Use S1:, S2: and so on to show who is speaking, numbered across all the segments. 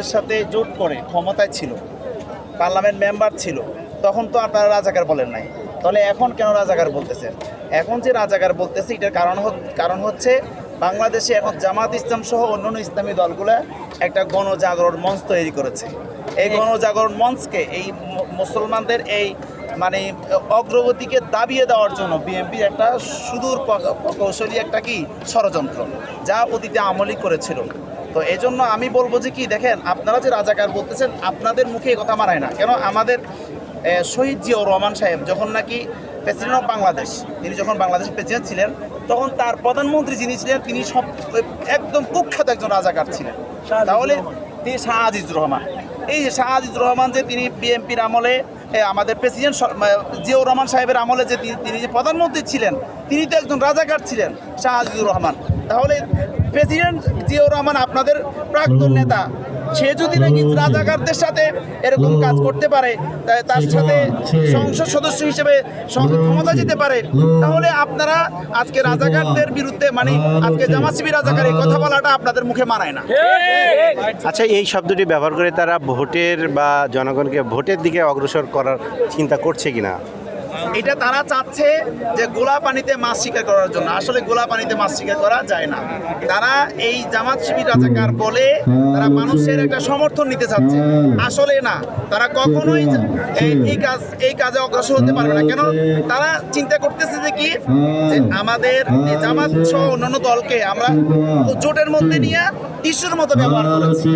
S1: আমাদের সাথে জোট করে ক্ষমতায় ছিল পার্লামেন্ট মেম্বার ছিল তখন তো আপনারা রাজাকার বলেন নাই। তাহলে এখন কেন রাজাকার বলতেছেন এখন যে রাজাকার বলতেছে এটার কারণ কারণ হচ্ছে বাংলাদেশে এখন জামাত ইসলাম সহ অন্যান্য ইসলামী দলগুলো একটা গণজাগরণ মঞ্চ তৈরি করেছে। এই গণজাগরণ মঞ্চকে এই মুসলমানদের এই মানে অগ্রগতিকে দাবিয়ে দেওয়ার জন্য বিএনপির একটা সুদূর কৌশলী একটা কি ষড়যন্ত্র যা অতীতে আমলি করেছিল। তো এই জন্য আমি বলব যে কি দেখেন আপনারা যে রাজাকার বলতেছেন আপনাদের মুখে এই কথা মানায় না। কেন? আমাদের শহীদ জিয়াউর রহমান সাহেব যখন নাকি প্রেসিডেন্ট অফ বাংলাদেশ তিনি যখন বাংলাদেশের প্রেসিডেন্ট ছিলেন তখন তার প্রধানমন্ত্রী যিনি ছিলেন তিনি সব একদম কুখ্যাত একজন রাজাকার ছিলেন। তাহলে তিনি শাহ আজিজুর রহমান। এই যে শাহ আজিজুর রহমান যে তিনি বিএনপির আমলে আমাদের প্রেসিডেন্ট জিয়াউর রহমান সাহেবের আমলে যে তিনি- তিনি যে প্রধানমন্ত্রী ছিলেন তিনি তো একজন রাজাকার ছিলেন শাহ আজিজুর রহমান। তাহলে প্রেসিডেন্ট জিয়াউর রহমান আপনাদের প্রাক্তন নেতা। সে যদি নাকি রাজাকারদের সাথে এরকম কাজ করতে পারে তার সাথে সংসদ সদস্য হিসেবে ক্ষমতা যেতে পারে, তাহলে আপনারা আজকে রাজাকারদের বিরুদ্ধে মানে আজকে জামাত শিবির রাজাকার এই কথা বলাটা আপনাদের মুখে মানায় না।
S2: আচ্ছা এই শব্দটি ব্যবহার করে তারা ভোটের বা জনগণকে ভোটের দিকে অগ্রসর করার চিন্তা করছে কিনা?
S1: এটা তারা চাচ্ছে যে গোলা পানিতে মাছ শিকার করার জন্য। আসলে গোলা পানিতে মাছ শিকার করা যায় না। তারা এই জামাত শিবির রাজাকার বলে তারা মানুষের একটা সমর্থন নিতে চাচ্ছে। আসলে না তারা কখনোই এই এই কাজ এই কাজে অগ্রসর হতে পারবে না। কেন তারা চিন্তা করতেছে যে কি? যে আমাদের এই জামাত সহ অন্যান্য দলকে আমরা জোটের মধ্যে নিয়ে টিস্যুর মতো ব্যবহার করেছি।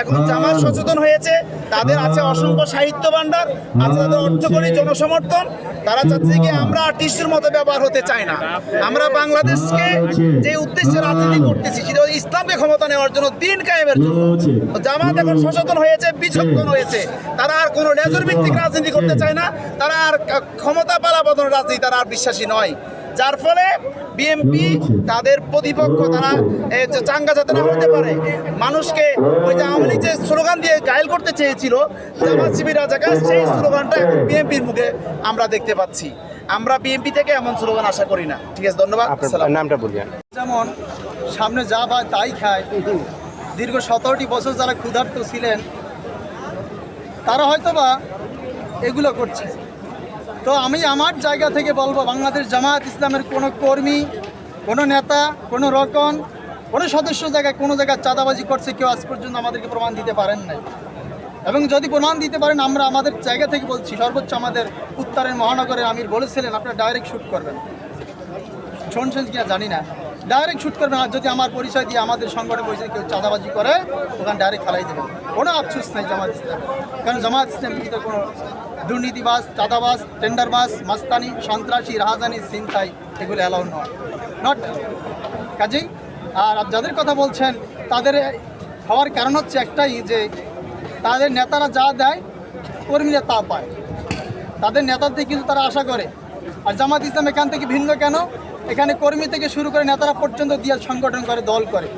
S1: এখন জামাত সচেতন হয়েছে। তাদের আছে অসংখ্য সাহিত্য ভাণ্ডার আছে তাদের অর্থকরী জনসমর্থন তারা চাচ্ছে কি আমরা আর টিস্যুর মতো ব্যবহার হতে চাই না। আমরা বাংলাদেশকে যে উদ্দেশ্যে রাজনীতি করতেছি, সেটা ইসলামকে ক্ষমতা নেওয়ার জন্য দিন কায়েমের জন্য। জামাত এখন সচেতন হয়েছে, বিচক্ষণ হয়েছে। তারা আর কোনো লেজর ভিত্তিক রাজনীতি করতে চায় না। তারা আর ক্ষমতা পালাবদন রাজনীতি তারা আর বিশ্বাসী নয়। যার ফলে বিএমপি তাদের প্রতিপক্ষ তারা চাঙ্গা যাতে না হতে পারে মানুষকে ওই যে আওয়ামী লীগ যে স্লোগান দিয়ে গায়েল করতে চেয়েছিল জামাত শিবির রাজাকার সেই স্লোগানটা বিএমপির মুখে আমরা দেখতে পাচ্ছি। আমরা বিএমপি থেকে এমন স্লোগান আশা করি না। ঠিক আছে ধন্যবাদ।
S2: নামটা বলবেন।
S3: যেমন সামনে যা পায় তাই খায়। দীর্ঘ সতেরোটি বছর যারা ক্ষুধার্ত ছিলেন তারা হয়তো বা এগুলো করছে। তো আমি আমার জায়গা থেকে বলব, বাংলাদেশ জামায়াত ইসলামের কোনো কর্মী, কোনো নেতা, কোনো রকম, কোনো সদস্য জায়গায়, কোনো জায়গায় চাঁদাবাজি করছে কেউ আজ পর্যন্ত আমাদেরকে প্রমাণ দিতে পারেন নাই। এবং যদি প্রমাণ দিতে পারেন, আমরা আমাদের জায়গা থেকে বলছি, সর্বোচ্চ আমাদের উত্তরের মহানগরের আমির বলেছিলেন, আপনারা ডাইরেক্ট শ্যুট করবেন। শুনছেন কিনা জানি না। ডাইরেক্ট শ্যুট করবেন। আর যদি আমার পরিচয় দিয়ে আমাদের সংগঠনের পরিচয় কেউ চাঁদাবাজি করে, ওখানে ডাইরেক্ট খেলাই দেবেন। কোনো আফসোস নেই জামাত ইসলাম কারণ জামাত ইসলাম কিন্তু কোনো দুর্নীতিবাজ, চাঁদাবাজ টেন্ডারবাজ মাস্তানি, সন্ত্রাসী, রাহাজানি সিনতাই এগুলো অ্যালাউ নয়। নট কাজেই, আর যাদের কথা বলছেন, তাদের হওয়ার কারণ হচ্ছে একটাই যে, তাদের নেতারা যা দেয়, কর্মীরা তা পায়। তাদের নেতাদের কিন্তু তারা আশা করে। আর জামাত ইসলাম এখান থেকে ভিন্ন কেন? এখানে কর্মী থেকে শুরু করে নেতারা পর্যন্ত দিয়ে সংগঠন করে, দল করে।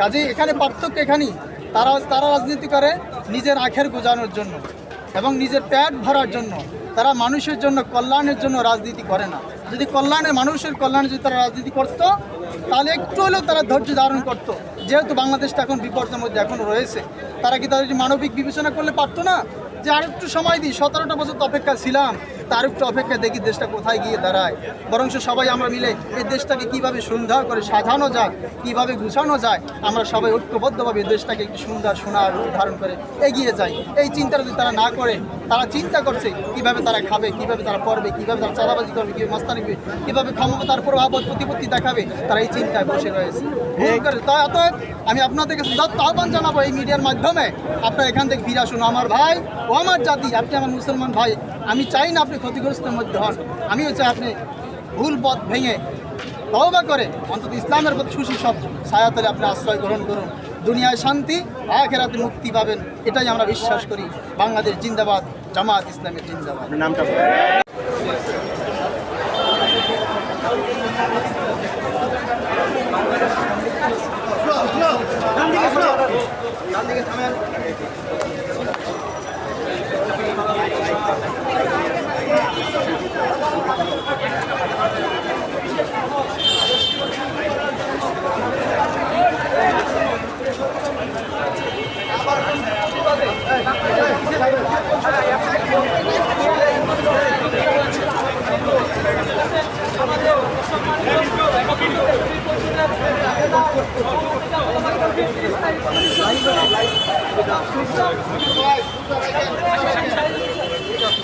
S3: কাজেই এখানে পার্থক্য এখানেই। তারা তারা রাজনীতি করে নিজের আখের গোজানোর জন্য এবং নিজের প্যাট ভরার জন্য। তারা মানুষের জন্য, কল্যাণের জন্য রাজনীতি করে না। যদি কল্যাণে, মানুষের কল্যাণে যদি তারা রাজনীতি করতো, তাহলে একটু হলেও তারা ধৈর্য ধারণ করতো। যেহেতু বাংলাদেশটা এখন বিপর্যয়ের মধ্যে এখন রয়েছে, তারা কি তাদের মানবিক বিবেচনা করলে পারতো না? যে আর একটু সময় দিই, সতেরোটা বছর অপেক্ষা ছিলাম। তার একটু অপেক্ষা দেখি দেশটা কোথায় গিয়ে দাঁড়ায়। বরং সবাই আমরা মিলে এই দেশটাকে কীভাবে সুন্দর করে সাজানো যায়, কীভাবে গুছানো যায়, আমরা সবাই ঐক্যবদ্ধভাবে দেশটাকে একটু সুন্দর সোনার ধারণ করে এগিয়ে যাই। এই চিন্তা যদি তারা না করে, তারা চিন্তা করছে কীভাবে তারা খাবে, কীভাবে তারা পড়বে, কীভাবে তারা চাঁদাবাজি করবে, কীভাবে মাস্তানি করবে, কীভাবে ক্ষমতার প্রভাব প্রতিপত্তি দেখাবে, তারা এই চিন্তায় বসে রয়েছে। অতএব আমি আপনাদের কাছে দত্ত আহ্বান জানাব এই মিডিয়ার মাধ্যমে, আপনারা এখান থেকে ফিরে আসুন। আমার ভাই ও আমার জাতি, আপনি আমার মুসলমান ভাই আমি চাই না আপনি ক্ষতিগ্রস্তের মধ্যে হন। আমিও চাই আপনি ভুল পথ ভেঙে তওবা করে অন্তত ইসলামের প্রতি সুশী সব ছায়াতলে আপনি আশ্রয় গ্রহণ করুন। দুনিয়ায় শান্তি, আখেরাতে মুক্তি পাবেন, এটাই আমরা বিশ্বাস করি। বাংলাদেশ জিন্দাবাদ, জামাত ইসলামের জিন্দাবাদ।
S2: নামটা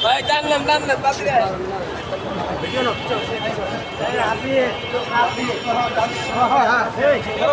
S4: ভাই জানলাম জানলাম বাদ দিয়ে। বড়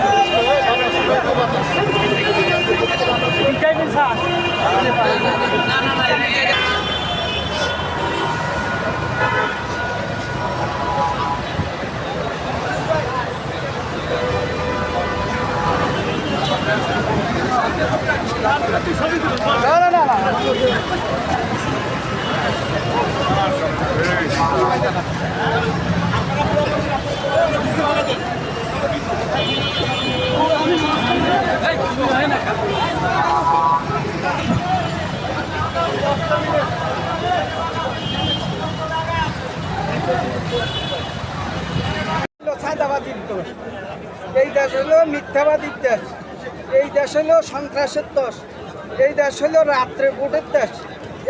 S4: বড় ভাই কয়বার করতে একটু আগান
S5: হলো চাঁদাবাদীর দোষ এই দেশ হলো মিথ্যাবাদীর দেশ। এই দেশ হলো সন্ত্রাসের দোষ এই দেশ হলো রাত্রে ভোটের দেশ।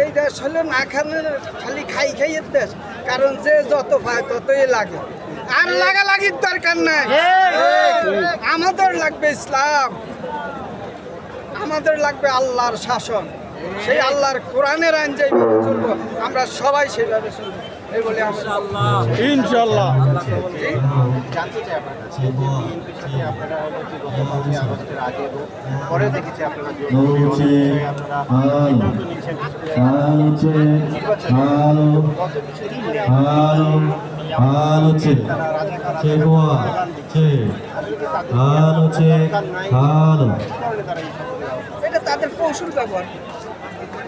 S5: এই দেশ হলো না খানে খালি খাই খাইয়ের দেশ। কারণ যে যত পায় ততই লাগে। আর লাগা লাগির দরকার নাই। আমাদের লাগবে ইসলাম। আমাদের লাগবে আল্লাহর শাসন। সেই আল্লাহর কোরআনের আইন যেভাবে চলবো, আমরা সবাই সেভাবে চলবো।
S3: ইনশাল্লাহ
S2: জানতে চাই আপনার কাছে যে বিএনপির সাথে আপনারা গত পাঁচই আগস্টের আগে এবং পরে দেখেছি আপনারা
S5: এটা তাদের কৌশল ব্যবহার।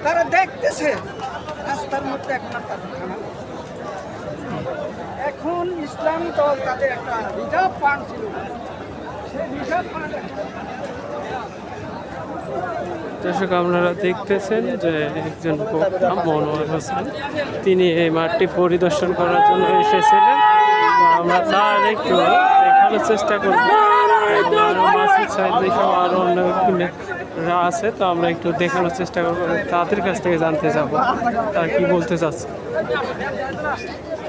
S5: তারা দেখতেছে রাস্তার মধ্যে এখন আর তাদের। এখন ইসলামী দল তাদের একটা রিজার্ভ ফান্ড ছিল।
S6: দর্শক, আপনারা দেখতেছেন যে একজন মনোয়ার হোসেন, তিনি এই মাঠটি পরিদর্শন করার জন্য এসেছিলেন। আমরা তার একটু দেখানোর চেষ্টা করব। আরও অন্য আছে, তো আমরা একটু দেখানোর চেষ্টা করব। তাদের কাছ থেকে জানতে যাব, তার কি বলতে চাচ্ছে।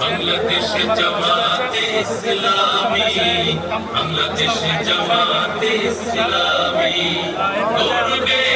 S7: বাংলাদেশে জামাতে ইসলামী বাংলাদেশে জামাতে ইসলামী করবে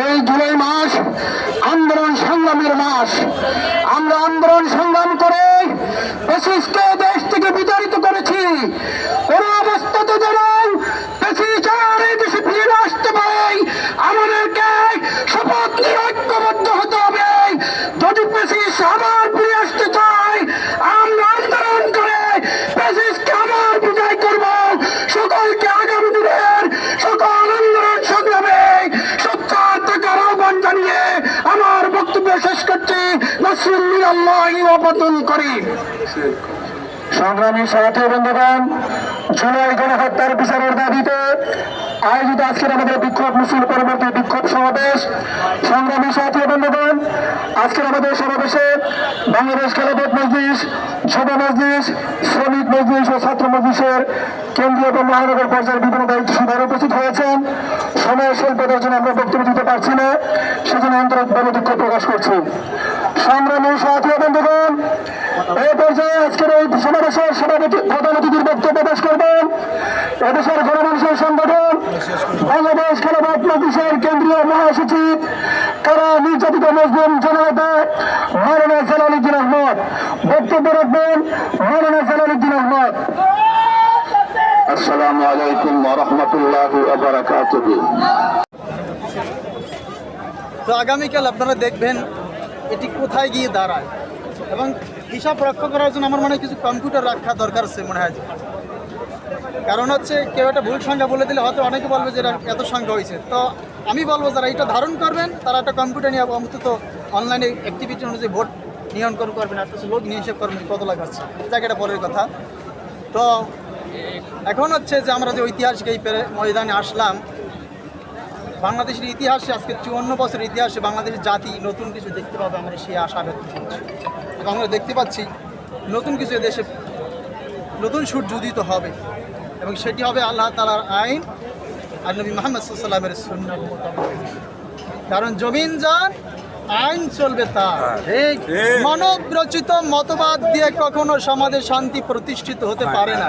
S8: এই জুলাই মাস আন্দোলন সংগ্রামের মাস আমরা আন্দোলন সংগ্রাম করে দেশ থেকে বিতাড়িত করেছি আল্লাহ অবতন করি। সংগ্রামী সাথী বন্ধুগণ জুলাই গণহত্যার বিচারের দাবিতে আয়োজিত আজকের আমাদের বিক্ষোভ মিছিল পরবর্তী বিক্ষোভ সমাবেশ। সংগ্রামী সাথী বন্ধুগণ, আজকের আমাদের সমাবেশে বাংলাদেশ খেলাপথ মজলিস, যুব মজলিস, শ্রমিক মজলিস ও ছাত্র মজলিসের কেন্দ্রীয় এবং মহানগর পর্যায়ের বিভিন্ন দায়িত্ব সভায় উপস্থিত হয়েছেন। সময় স্বল্পতার জন্য আমরা বক্তব্য দিতে পারছি না, সেজন্য আন্তরিকভাবে দুঃখ প্রকাশ করছি। সংগ্রামী সাথী বন্ধুগণ এই পর্যায়ে আজকের এই সমাবেশের সভাপতি প্রধান অতিথির বক্তব্য পেশ করবেন। এদেশের গণমানুষের সংগঠন বাংলাদেশ খেলাবাদ মজলিসের কেন্দ্রীয় মহাসচিব কারা নির্যাতিত মুসলিম জনতা মৌলানা জালালুদ্দিন আহমদ। বক্তব্য রাখবেন মৌলানা জালালুদ্দিন আহমদ। আসসালামু আলাইকুম রহমতুল্লাহ
S3: তো আগামীকাল আপনারা দেখবেন এটি কোথায় গিয়ে দাঁড়ায়? এবং হিসাব রক্ষা করার জন্য আমার মনে হয় কিছু কম্পিউটার রাখা দরকার আছে মনে হয়। কারণ হচ্ছে কেউ একটা ভুল সংখ্যা বলে দিলে হয়তো অনেকে বলবে যে এত সংখ্যা হয়েছে। তো আমি বলব যারা এটা ধারণ করবেন, তারা একটা কম্পিউটার নিয়ে অন্তত অনলাইনে অ্যাক্টিভিটি অনুযায়ী ভোট নিয়ন্ত্রণ করবেন, আর কিছু লোক নিয়ে হিসেব করবেন কত লাখ আছে। জায়গাটা পরের কথা। তো এখন হচ্ছে যে আমরা যে ঐতিহাসিক এই ময়দানে আসলাম বাংলাদেশের ইতিহাসে আজকে চুয়ান্ন বছরের ইতিহাসে বাংলাদেশের জাতি নতুন কিছু দেখতে পাবে আমরা সেই আশা ব্যক্ত করছি আমরা দেখতে পাচ্ছি নতুন কিছু দেশে নতুন সূর্য উদিত হবে এবং সেটি হবে আল্লাহ তালার আইন আর নবী মোহাম্মদ সাল্লামের সুন্নার। কারণ জমিন যার আইন চলবে তার মানব রচিত মতবাদ দিয়ে কখনো সমাজে শান্তি প্রতিষ্ঠিত হতে পারে না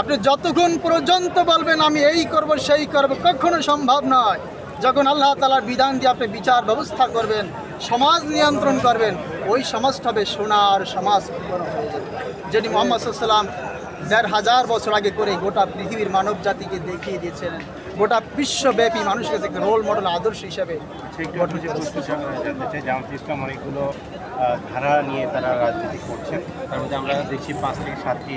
S3: আপনি যতক্ষণ পর্যন্ত বলবেন আমি এই করব সেই করব কখনো সম্ভব নয়। যখন আল্লাহ তালার বিধান দিয়ে আপনি বিচার ব্যবস্থা করবেন সমাজ নিয়ন্ত্রণ করবেন ওই সমাজটা হবে সোনার সমাজ হয়ে যাবে। যেটি মোহাম্মদ সাল্লাম দেড় হাজার বছর আগে করে গোটা পৃথিবীর মানব জাতিকে দেখিয়ে দিয়েছিলেন। গোটা বিশ্বব্যাপী মানুষের কাছে রোল মডেল আদর্শ হিসাবে
S2: অনেকগুলো ধারা নিয়ে তারা রাজনীতি করছেন। তার মধ্যে আমরা দেখছি পাঁচ থেকে সাতটি